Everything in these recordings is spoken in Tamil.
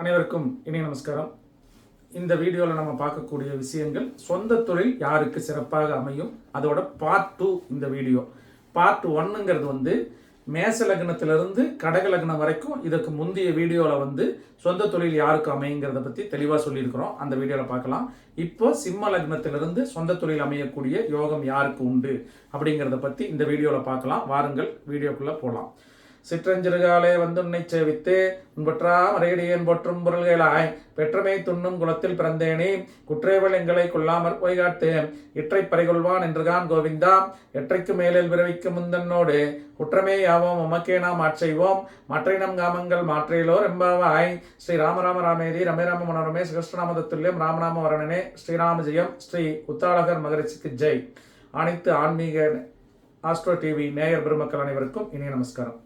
அனைவருக்கும் இனிய நமஸ்காரம். இந்த வீடியோவில் நம்ம பார்க்கக்கூடிய விஷயங்கள் சொந்த தொழில் யாருக்கு சிறப்பாக அமையும்? அதோட பார்ட் டூ இந்த வீடியோ. பார்ட் ஒன்னுங்கிறது வந்து மேச லக்னத்திலிருந்து கடக லக்னம் வரைக்கும் இதுக்கு முந்தைய வீடியோவில் வந்து சொந்த தொழில் யாருக்கு அமையுங்கிறத பற்றி தெளிவாக சொல்லியிருக்கிறோம். அந்த வீடியோவில் பார்க்கலாம். இப்போ சிம்ம லக்னத்திலிருந்து சொந்த தொழில் அமையக்கூடிய யோகம் யாருக்கு உண்டு அப்படிங்கிறத பற்றி இந்த வீடியோவில் பார்க்கலாம். வாருங்கள் வீடியோக்குள்ளே போகலாம் சிற்றஞ்சிறுகாலே வந்து உன்னை சேவித்து உன்பற்றா மறையடியேன் போற்றும் பொருள்களாய். பெற்றமை துண்ணும் குலத்தில் பிறந்தேனே குற்றேவள் எங்களை கொள்ளாமற் பொய்காட்டு இற்றை பறிகொள்வான் என்றுதான் கோவிந்தா. எற்றைக்கு மேலில் விரவிக்கு முந்தன்னோடு குற்றமே யாவோம் உமக்கே நாம் ஆட்செய்வோம் மற்றைனம் காமங்கள் மாற்றையிலோர் எம்பாவாய் ஸ்ரீ ராமராம ராமேதி ரமேராம மனோரமே கிருஷ்ணநாம ராமநாம வரணனே ஸ்ரீராம ஜெயம் ஸ்ரீ உத்தாளகர் மகரிஷிக்கு ஜெய். அனைத்து ஆன்மீக ஆஸ்ட்ரோ டிவி நேயர் பெருமக்கள் அனைவருக்கும் இனிய நமஸ்காரம்.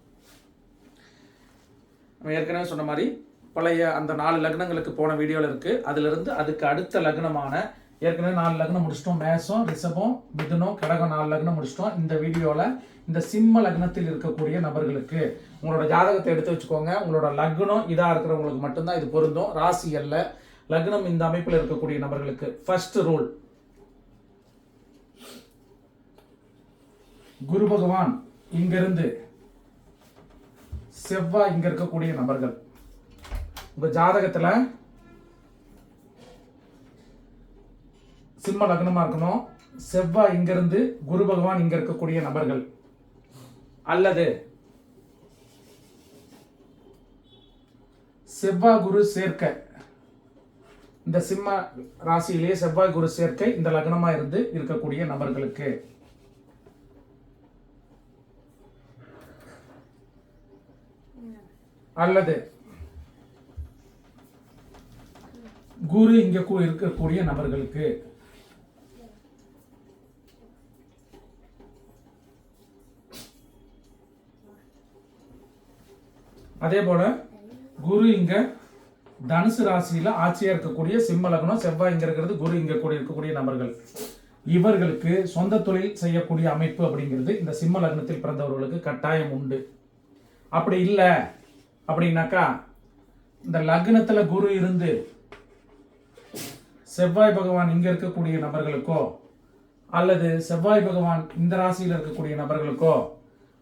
ஏற்கனவே சொன்ன மாதிரி பழைய அந்த நாலு லக்னங்களுக்கு போன வீடியோவில் இருக்குது அதுலேருந்து அதுக்கு அடுத்த லக்னமான ஏற்கனவே நாலு லக்னம் முடிச்சிட்டோம். மேசம் ரிஷபம் மிதுனம் கடகம் நாலு லக்னம் முடிச்சிட்டோம். இந்த வீடியோவில் இந்த சிம்ம லக்னத்தில் இருக்கக்கூடிய நபர்களுக்கு உங்களோட ஜாதகத்தை எடுத்து வச்சுக்கோங்க. உங்களோட லக்னம் இதாக இருக்கிறவங்களுக்கு மட்டும்தான் இது பொருந்தும். ராசி அல்ல. லக்னம் இந்த அமைப்பில் இருக்கக்கூடிய நபர்களுக்கு ஃபர்ஸ்ட் ரூல் குரு பகவான் இங்கிருந்து செவ்வாய் இங்க இருக்கக்கூடிய நபர்கள். உங்க ஜாதகத்துல சிம்ம லக்னமா இருக்கணும். செவ்வாய் இங்கேருந்து குரு பகவான் இங்க இருக்கக்கூடிய நபர்கள். அல்லது செவ்வாய் குரு சேர்க்கை. இந்த சிம்ம ராசியிலேயே செவ்வாய் குரு சேர்க்கை இந்த லக்னமா இருந்து இருக்கக்கூடிய நபர்களுக்கு. அல்லது குரு இங்க இருக்கக்கூடிய நபர்களுக்கு அதே போல குரு இங்க தனுசு ராசியில ஆட்சியா இருக்கக்கூடிய சிம்ம லக்னம் செவ்வாய் இங்க இருக்கிறது குரு இங்க கூட இருக்கக்கூடிய நபர்கள். இவர்களுக்கு சொந்த தொழில் செய்யக்கூடிய அமைப்பு அப்படிங்கிறது இந்த சிம்ம லக்னத்தில் பிறந்தவர்களுக்கு கட்டாயம் உண்டு. அப்படி இல்லை. அப்படின்னாக்கா இந்த லக்னத்தில் குரு இருந்து செவ்வாய் பகவான் இங்கே இருக்கக்கூடிய நபர்களுக்கோ அல்லது செவ்வாய் பகவான் இந்த ராசியில் இருக்கக்கூடிய நபர்களுக்கோ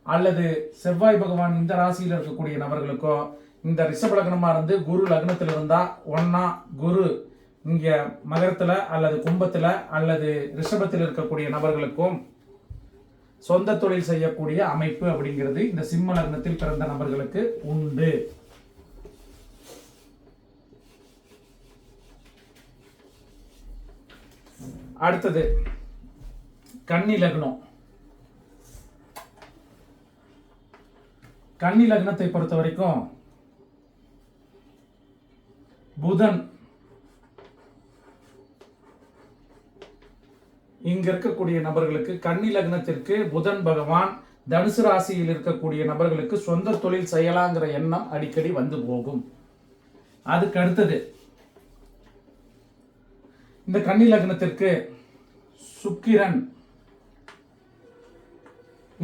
அல்லது செவ்வாய் பகவான் இந்த ராசியில் இருக்கக்கூடிய நபர்களுக்கோ இந்த ரிஷப லக்னமாக இருந்து குரு லக்னத்தில் இருந்தால் ஒன்னா குரு இங்கே மகரத்தில் அல்லது கும்பத்தில் அல்லது ரிஷபத்தில் இருக்கக்கூடிய நபர்களுக்கும் சொந்த தொழில் செய்யக்கூடிய அமைப்பு அப்படிங்கிறது இந்த சிம்ம லக்னத்தில் பிறந்த நபர்களுக்கு உண்டு. அடுத்தது கன்னி லக்னம். கன்னி லக்னத்தை பொறுத்த வரைக்கும் புதன் இங்க இருக்கக்கூடிய நபர்களுக்கு கன்னி லக்னத்திற்கு புதன் பகவான் தனுசு ராசியில் இருக்கக்கூடிய நபர்களுக்கு சொந்த தொழில் செய்யலாங்கிற எண்ணம் அடிக்கடி வந்து போகும். அதுக்கு அடுத்தது இந்த கன்னி லக்னத்திற்கு சுக்கிரன்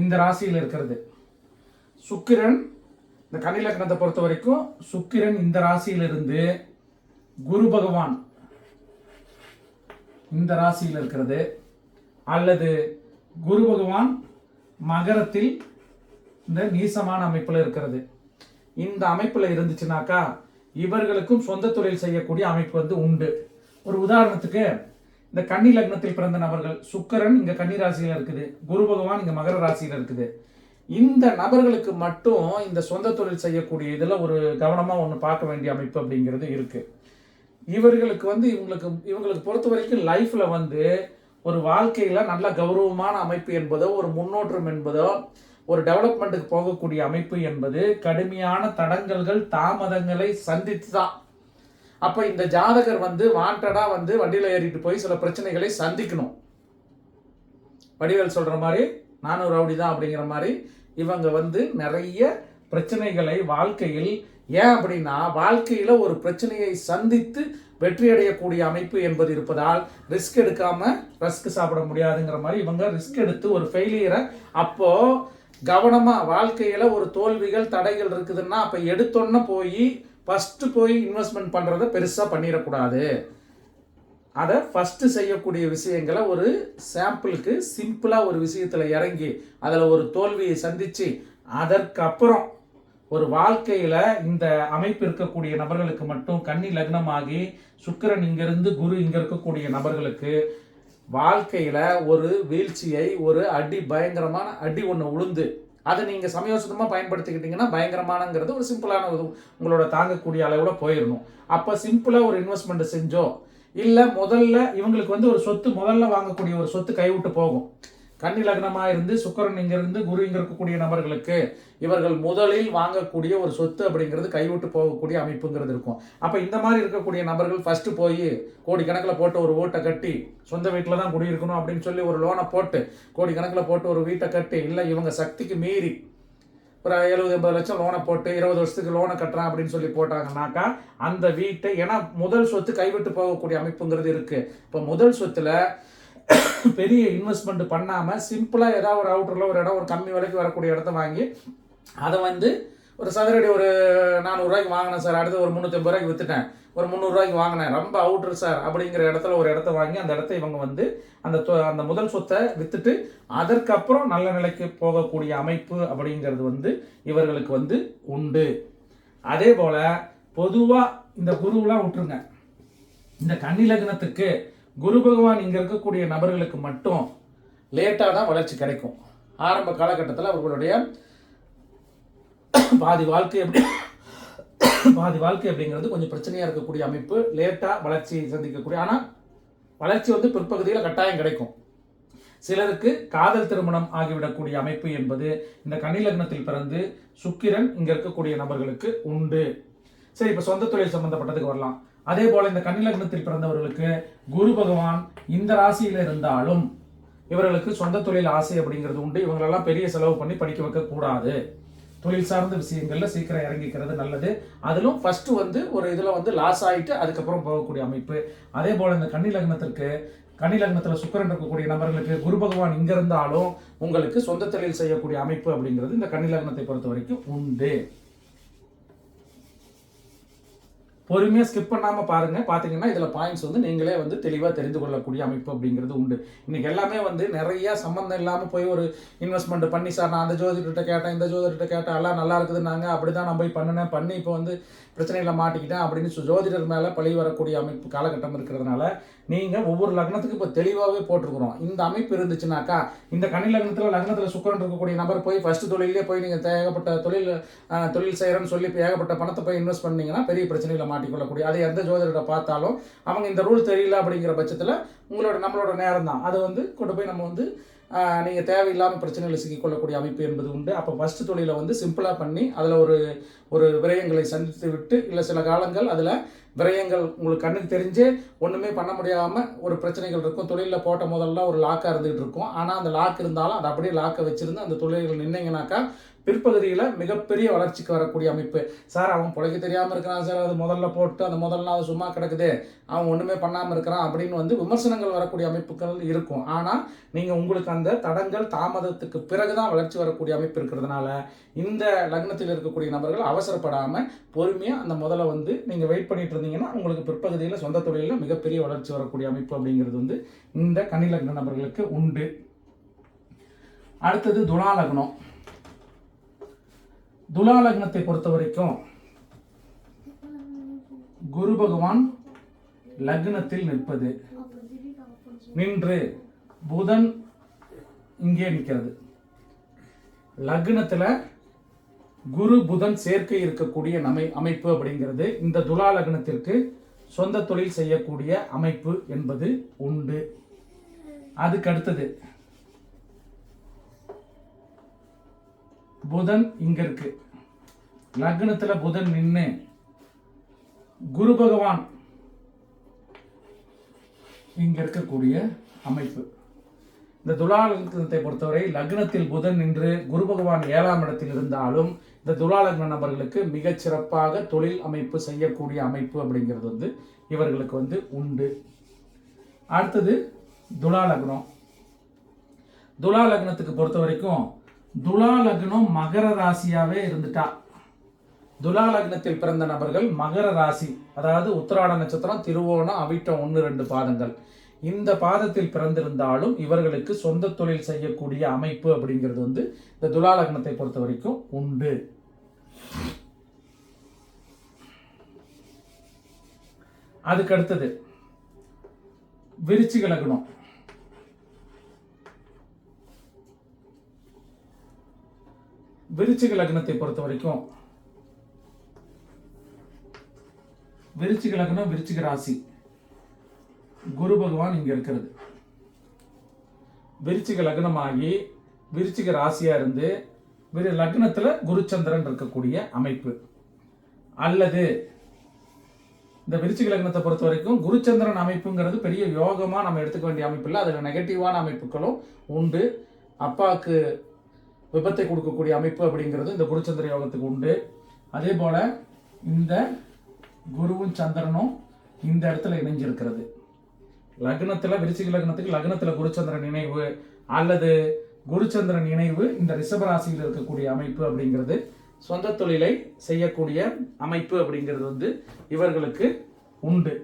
இந்த ராசியில் இருக்கிறது. சுக்கிரன் இந்த கன்னி லக்னத்தை பொறுத்த வரைக்கும் சுக்கிரன் இந்த ராசியிலிருந்து குரு பகவான் இந்த ராசியில் இருக்கிறது. அல்லது குரு பகவான் மகரத்தில் இந்த நீசமான அமைப்பில் இருக்கிறது. இந்த அமைப்பில் இருந்துச்சுனாக்கா இவர்களுக்கும் சொந்த தொழில் செய்யக்கூடிய அமைப்பு வந்து உண்டு. ஒரு உதாரணத்துக்கு இந்த கன்னி லக்னத்தில் பிறந்த நபர்கள் சுக்கரன் இங்கே கன்னி ராசியில் இருக்குது குரு பகவான் இங்கே மகர ராசியில் இருக்குது. இந்த நபர்களுக்கு மட்டும் இந்த சொந்த தொழில் செய்யக்கூடிய இதில் ஒரு கவனமாக ஒன்று பார்க்க வேண்டிய அமைப்பு அப்படிங்கிறது இருக்குது இவர்களுக்கு வந்து இவங்களுக்கு இவங்களுக்கு பொறுத்த வரைக்கும் லைஃப்பில் வந்து ஒரு வாழ்க்கையில் நல்ல கௌரவமான அமைப்பு என்பதோ ஒரு முன்னோற்றம் என்பதோ ஒரு டெவலப்மெண்ட்டுக்கு போகக்கூடிய அமைப்பு என்பது கடுமையான தடங்கல்கள் தாமதங்களை சந்தித்து தான் அப்போ இந்த ஜாதகர் வந்து வாண்டடாக வந்து வண்டியில் ஏறிட்டு போய் சில பிரச்சனைகளை சந்திக்கணும். வடிவேல் சொல்கிற மாதிரி நானும் ரவுடி தான் அப்படிங்கிற மாதிரி இவங்க வந்து நிறைய பிரச்சனைகளை வாழ்க்கையில் ஏன் அப்படின்னா வாழ்க்கையில் ஒரு பிரச்சனையை சந்தித்து வெற்றியடையக்கூடிய அமைப்பு என்பது இருப்பதால் ரிஸ்க் எடுக்காம ரஸ்க் சாப்பிட முடியாதுங்கிற மாதிரி இவங்க ரிஸ்க் எடுத்து ஒரு ஃபெயிலியரை அப்போ கவனமாக வாழ்க்கையில் ஒரு தோல்விகள் தடைகள் இருக்குதுன்னா அப்போ எடுத்தோன்ன போய் ஃபஸ்ட்டு போய் இன்வெஸ்ட்மெண்ட் பண்ணுறத பெருசாக பண்ணிடக்கூடாது. அதை ஃபஸ்ட்டு செய்யக்கூடிய விஷயங்களை ஒரு சாம்பிளுக்கு சிம்பிளாக ஒரு விஷயத்தில் இறங்கி அதில் ஒரு தோல்வியை சந்தித்து அதற்கப்புறம் ஒரு வாழ்க்கையில் இந்த அமைப்பு இருக்கக்கூடிய நபர்களுக்கு மட்டும் கன்னி லக்னமாகி சுக்கிரன் இங்கிருந்து குரு இங்கே இருக்கக்கூடிய நபர்களுக்கு வாழ்க்கையில் ஒரு வீழ்ச்சியை ஒரு அடி பயங்கரமான அடி ஒன்று உளுந்து. அதை நீங்கள் சமயோசிதமாக பயன்படுத்திக்கிட்டீங்கன்னா பயங்கரமானங்கிறது ஒரு சிம்பிளான ஒரு உங்களோட தாங்கக்கூடிய அளவில் போயிடணும் அப்போ சிம்பிளாக ஒரு இன்வெஸ்ட்மெண்ட் செஞ்சோ இல்லை முதல்ல இவங்களுக்கு வந்து ஒரு சொத்து முதல்ல வாங்கக்கூடிய ஒரு சொத்து கைவிட்டு போகும். கன்னி லக்னமாக இருந்து சுக்கரன் இங்கிருந்து குரு இங்க இருக்கக்கூடிய நபர்களுக்கு இவர்கள் முதலில் வாங்கக்கூடிய ஒரு சொத்து அப்படிங்கிறது கைவிட்டு போகக்கூடிய அமைப்புங்கிறது இருக்கும். அப்போ இந்த மாதிரி இருக்கக்கூடிய நபர்கள் ஃபஸ்ட்டு போய் கோடிக்கணக்கில் போட்டு ஒரு ஓட்டை கட்டி சொந்த வீட்டில் தான் குடியிருக்கணும் அப்படின்னு சொல்லி ஒரு லோனை போட்டு கோடிக்கணக்கில் போட்டு ஒரு வீட்டை கட்டி இல்லை இவங்க சக்திக்கு மீறி ஒரு எழுபது எண்பது லட்சம் லோனை போட்டு இருபது வருஷத்துக்கு லோனை கட்டுறான் அப்படின்னு சொல்லி போட்டாங்கன்னாக்கா அந்த வீட்டை ஏன்னா முதல் சொத்து கைவிட்டு போகக்கூடிய அமைப்புங்கிறது இருக்குது இப்போ முதல் சொத்தில் பெரிய இன்வெஸ்ட்மெண்ட் பண்ணாமல் சிம்பிளாக ஏதாவது ஒரு அவுட்டரில் ஒரு இடம் ஒரு கம்மி விலைக்கு வரக்கூடிய இடத்த வாங்கி அதை வந்து ஒரு சதுரடி ஒரு நானூறுரூவாய்க்கு வாங்கினேன் சார். அடுத்து ஒரு முந்நூற்றம்பது ரூபாய்க்கு விற்றுட்டேன் ஒரு முந்நூறுரூவாய்க்கு வாங்கினேன். ரொம்ப அவுட்ரு சார் அப்படிங்கிற இடத்துல ஒரு இடத்த வாங்கி அந்த இடத்த இவங்க வந்து அந்த தொ- அந்த முதல் சொத்தை விற்றுட்டு அதற்கப்புறம் நல்ல நிலைக்கு போகக்கூடிய அமைப்பு அப்படிங்கிறது வந்து இவர்களுக்கு வந்து உண்டு. அதே போல் பொதுவாக இந்த குருவெலாம் விட்டுருங்க. இந்த கன்னி லக்னத்துக்கு குரு பகவான் இங்கே இருக்கக்கூடிய நபர்களுக்கு மட்டும் லேட்டாக தான் வளர்ச்சி கிடைக்கும். ஆரம்ப காலகட்டத்தில் அவர்களுடைய பாதி வாழ்க்கை எப்படி பாதி வாழ்க்கை அப்படிங்கிறது கொஞ்சம் பிரச்சனையாக இருக்கக்கூடிய அமைப்பு. லேட்டாக வளர்ச்சி சந்திக்கக்கூடிய ஆனால் வளர்ச்சி வந்து பிற்பகுதியில் கட்டாயம் கிடைக்கும். சிலருக்கு காதல் திருமணம் ஆகிவிடக்கூடிய அமைப்பு என்பது இந்த கன்னி லக்னத்தில் பிறந்து சுக்கிரன் இங்கே இருக்கக்கூடிய நபர்களுக்கு உண்டு. சரி இப்போ சொந்த தொழில் சம்மந்தப்பட்டதுக்கு வரலாம். அதே போல இந்த கன்னி லக்னத்தில் பிறந்தவர்களுக்கு குரு பகவான் இந்த ராசியில் இருந்தாலும் இவர்களுக்கு சொந்த தொழில் ஆசை அப்படிங்கிறது உண்டு. இவங்களெல்லாம் பெரிய செலவு பண்ணி படிக்க வைக்க கூடாது. தொழில் சார்ந்த விஷயங்கள்ல சீக்கிரம் இறங்கிக்கிறது நல்லது. அதிலும் ஃபர்ஸ்ட் வந்து ஒரு இதுல வந்து லாஸ் ஆயிட்டு அதுக்கப்புறம் போகக்கூடிய அமைப்பு. அதே போல இந்த கன்னி லக்னத்திற்கு கன்னி லக்னத்துல சுக்கிரன் இருக்கக்கூடிய நபர்களுக்கு குரு பகவான் இங்க இருந்தாலும் உங்களுக்கு சொந்த தொழில் செய்யக்கூடிய அமைப்பு அப்படிங்கிறது இந்த கன்னி லக்னத்தை பொறுத்த வரைக்கும் உண்டு. பொறுமையாக ஸ்கிப் பண்ணாமல் பாருங்கள் பார்த்தீங்கன்னா இதில் பாயிண்ட்ஸ் வந்து நீங்களே வந்து தெளிவாக தெரிந்து கொள்ளக்கூடிய அமைப்பு அப்படிங்கிறது உண்டு. இன்றைக்கி எல்லாமே வந்து நிறையா சம்மந்தம் இல்லாமல் போய் ஒரு இன்வெஸ்ட்மெண்ட் பண்ணி சார் நான் அந்த ஜோதிடர்கிட்ட கேட்டேன் இந்த ஜோதிடர்கிட்ட கேட்டேன் எல்லாம் நல்லா இருக்குதுன்னாங்க அப்படி தான் நான் போய் பண்ணினேன். பண்ணி இப்போ வந்து பிரச்சனையில் மாட்டிக்கிட்டேன் அப்படின்னு சொல்லி ஜோதிடர் மேலே பழி வரக்கூடிய அமைப்பு காலகட்டம் இருக்கிறதுனால நீங்கள் ஒவ்வொரு லக்னத்துக்கு இப்போ தெளிவாகவே போட்டிருக்கிறோம். இந்த அமைப்பு இருந்துச்சுனாக்கா இந்த கனி லக்னத்தில் லக்னத்தில் சுக்கரன் இருக்கக்கூடிய நபர் போய் ஃபஸ்ட்டு தொழிலே போய் நீங்கள் ஏகப்பட்ட தொழில் தொழில் செய்கிறேன்னு சொல்லி இப்போ ஏகப்பட்ட பணத்தை போய் இன்வெஸ்ட் பண்ணிங்கன்னா பெரிய பிரச்சனையில் மாட்டிக்கொள்ளக்கூடிய அதை எந்த ஜோதிடரை பார்த்தாலும் அவங்க இந்த ரூல் தெரியல அப்படிங்கிற பட்சத்தில் உங்களோட நம்மளோட நேரம் தான். அதை வந்து கொண்டு போய் நம்ம வந்து நீங்கள் தேவையில்லாமல் பிரச்சனைகளை சிக்கிக்கொள்ளக்கூடிய அமைப்பு என்பது உண்டு. அப்போ ஃபஸ்ட்டு தொழிலை வந்து சிம்பிளாக பண்ணி அதில் ஒரு ஒரு விரயங்களை சந்தித்து விட்டு இல்லை சில காலங்கள் அதில் விரயங்கள் உங்களுக்கு கண்ணுக்கு தெரிஞ்சு ஒன்றுமே பண்ண முடியாமல் ஒரு பிரச்சனைகள் இருக்கும். தொழிலில் போட்ட முதல்ல ஒரு லாக்காக இருந்துகிட்டு இருக்கும். ஆனால் அந்த லாக் இருந்தாலும் அதை அப்படியே லாக்கை வச்சிருந்து அந்த தொழில்கள் நின்னீங்கனாக்கா பிற்பகுதியில் மிகப்பெரிய வளர்ச்சிக்கு வரக்கூடிய அமைப்பு. சார் அவன் பிழைக்க தெரியாமல் இருக்கிறான் சார். அது முதல்ல போட்டு அந்த முதல்ல அது சும்மா கிடக்குது. அவன் ஒன்றுமே பண்ணாமல் இருக்கிறான் அப்படின்னு வந்து விமர்சனங்கள் வரக்கூடிய அமைப்புகள் இருக்கும். ஆனால் நீங்கள் உங்களுக்கு அந்த தடங்கள் தாமதத்துக்கு பிறகு தான் வளர்ச்சி வரக்கூடிய அமைப்பு இருக்கிறதுனால இந்த லக்னத்தில் இருக்கக்கூடிய நபர்கள் அவசரப்படாமல் பொறுமையாக அந்த முதல்ல வந்து நீங்கள் வெயிட் பண்ணிட்டு இருந்தீங்கன்னா உங்களுக்கு பிற்பகுதியில் சொந்த தொழிலில் மிகப்பெரிய வளர்ச்சி வரக்கூடிய அமைப்பு அப்படிங்கிறது வந்து இந்த கன்னிலக்ன நபர்களுக்கு உண்டு. அடுத்தது துலா லக்னம் துலா லக்னத்தை பொறுத்த வரைக்கும் குரு பகவான் லக்னத்தில் நிற்பது. நின்று புதன் இங்கே நிற்கிறது லக்னத்தில் குரு புதன் சேர்க்கை இருக்கக்கூடிய நமை அமைப்பு அப்படிங்கிறது இந்த துலா லக்னத்திற்கு சொந்த தொழில் செய்யக்கூடிய அமைப்பு என்பது உண்டு. அதுக்கு அடுத்தது புதன் இங்க இருக்கு. லக்னத்துல புதன் நின்று குரு பகவான் இங்க இருக்கக்கூடிய அமைப்பு. இந்த துலா லக்னத்தை பொறுத்தவரை லக்னத்தில் புதன் நின்று குரு பகவான் ஏழாம் இடத்தில் இருந்தாலும் இந்த துலாலக்ன நபர்களுக்கு மிகச்சிறப்பாக தொழில் அமைப்பு செய்யக்கூடிய அமைப்பு அப்படிங்கிறது வந்து இவர்களுக்கு வந்து உண்டு. அடுத்தது துலாலக்னம் துலாலக்னத்துக்கு துலா லக்னத்துக்கு பொறுத்த வரைக்கும் துலா லக்னம் மகர ராசியாவே இருந்துட்டா. துலா லக்னத்தில் பிறந்த நபர்கள் மகர ராசி அதாவது உத்திராட நட்சத்திரம் திருவோணம் அவிட்டம் ஒன்று ரெண்டு பாதங்கள். இந்த பாதத்தில் பிறந்திருந்தாலும் இவர்களுக்கு சொந்த தொழில் செய்யக்கூடிய அமைப்பு அப்படிங்கிறது வந்து இந்த துலா லக்னத்தை பொறுத்த வரைக்கும் உண்டு. அதுக்கு அடுத்தது விருச்சிக லக்னம் விருச்சிக லக்னத்தை பொறுத்த வரைக்கும் விருச்சிக லக்னம் விருச்சிக ராசி. குரு பகவான் இங்கே இருக்கிறது. விருச்சிக லக்னமாகி விருச்சிக ராசியாக இருந்து விரு லக்னத்தில் குருச்சந்திரன் இருக்கக்கூடிய அமைப்பு. அல்லது இந்த விருச்சிக லக்னத்தை பொறுத்த வரைக்கும் குருச்சந்திரன் அமைப்புங்கிறது பெரிய யோகமாக நம்ம எடுத்துக்க வேண்டிய அமைப்பு இல்லை. அதில் நெகட்டிவான அமைப்புகளும் உண்டு. அப்பாவுக்கு விபத்தை கொடுக்கக்கூடிய அமைப்பு அப்படிங்கிறது இந்த குருச்சந்திர யோகத்துக்கு உண்டு. அதே போல் இந்த குருவும் சந்திரனும் இந்த இடத்துல இணைஞ்சிருக்கிறது. லக்னத்தில் விருச்சிக லக்னத்துக்கு லக்னத்தில் குருச்சந்திரன் நினைவு அல்லது குருச்சந்திரன் நினைவு இந்த ரிஷபராசியில் இருக்கக்கூடிய அமைப்பு அப்படிங்கிறது. சொந்த தொழிலை செய்யக்கூடிய அமைப்பு அப்படிங்கிறது வந்து இவர்களுக்கு உண்டு.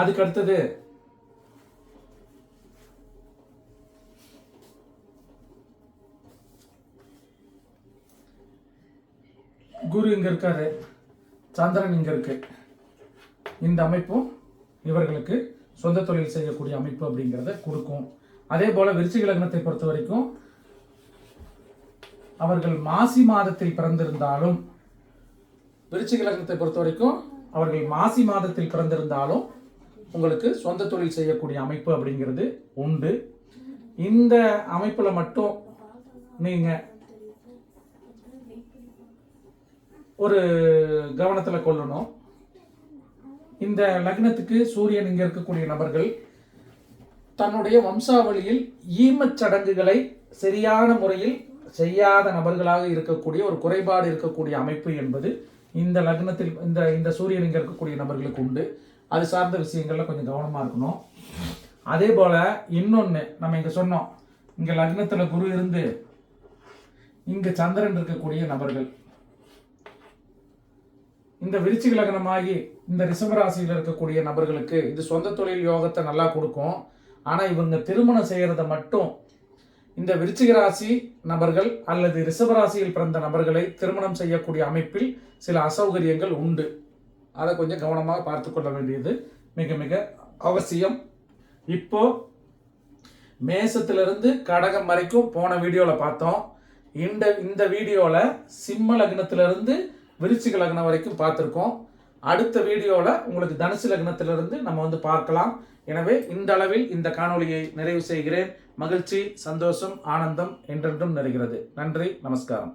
அதுக்கு அடுத்தது குரு இங்க இருக்காரு. சந்திரன் இங்க இருக்கு. இந்த அமைப்பும் இவர்களுக்கு சொந்த தொழில் செய்யக்கூடிய அமைப்பு அப்படிங்கிறத கொடுக்கும். அதே போல விருச்சிக லக்னத்தை பொறுத்த வரைக்கும் அவர்கள் மாசி மாதத்தில் பிறந்திருந்தாலும் விருச்சிக லக்னத்தை பொறுத்த வரைக்கும் அவர்கள் மாசி மாதத்தில் பிறந்திருந்தாலும் உங்களுக்கு சொந்த தொழில் செய்யக்கூடிய அமைப்பு அப்படிங்கிறது உண்டு. இந்த அமைப்பில் மட்டும் நீங்கள் ஒரு கவனத்தில் கொள்ளணும். இந்த லக்னத்துக்கு சூரியன் இங்கே இருக்கக்கூடிய நபர்கள் தன்னுடைய வம்சாவளியில் ஈமச் சடங்குகளை சரியான முறையில் செய்யாத நபர்களாக இருக்கக்கூடிய ஒரு குறைபாடு இருக்கக்கூடிய அமைப்பு என்பது இந்த லக்னத்தில் இந்த இந்த சூரியன் இங்கே இருக்கக்கூடிய நபர்களுக்கு உண்டு. அது சார்ந்த விஷயங்கள்ல கொஞ்சம் கவனமாக இருக்கணும். அதே போல் இன்னொன்று நம்ம இங்கே சொன்னோம். இங்கே லக்னத்தில் குரு இருந்து இங்கே சந்திரன் இருக்கக்கூடிய நபர்கள். இந்த விருச்சிக லக்னமாகி இந்த ரிஷபராசியில் இருக்கக்கூடிய நபர்களுக்கு இது சொந்த தொழில் யோகத்தை நல்லா கொடுக்கும். ஆனால் இவங்க திருமணம் செய்கிறத மட்டும் இந்த விருச்சிக ராசி நபர்கள் அல்லது ரிஷபராசியில் பிறந்த நபர்களை திருமணம் செய்யக்கூடிய அமைப்பில் சில அசௌகரியங்கள் உண்டு. அதை கொஞ்சம் கவனமாக பார்த்து கொள்ள வேண்டியது மிக மிக அவசியம். இப்போ மேசத்திலிருந்து கடகம் வரைக்கும் போன வீடியோவில் பார்த்தோம். இந்த இந்த வீடியோவில் சிம்ம லக்னத்திலிருந்து விருச்சிக லக்னம் வரைக்கும் பார்த்துருக்கோம். அடுத்த வீடியோவில் உங்களுக்கு தனுசு லக்னத்திலிருந்து நம்ம வந்து பார்க்கலாம். எனவே இந்த அளவில் இந்த காணொளியை நிறைவு செய்கிறேன். மகிழ்ச்சி சந்தோஷம் ஆனந்தம் என்றென்றும் நிறைகிறது. நன்றி நமஸ்காரம்.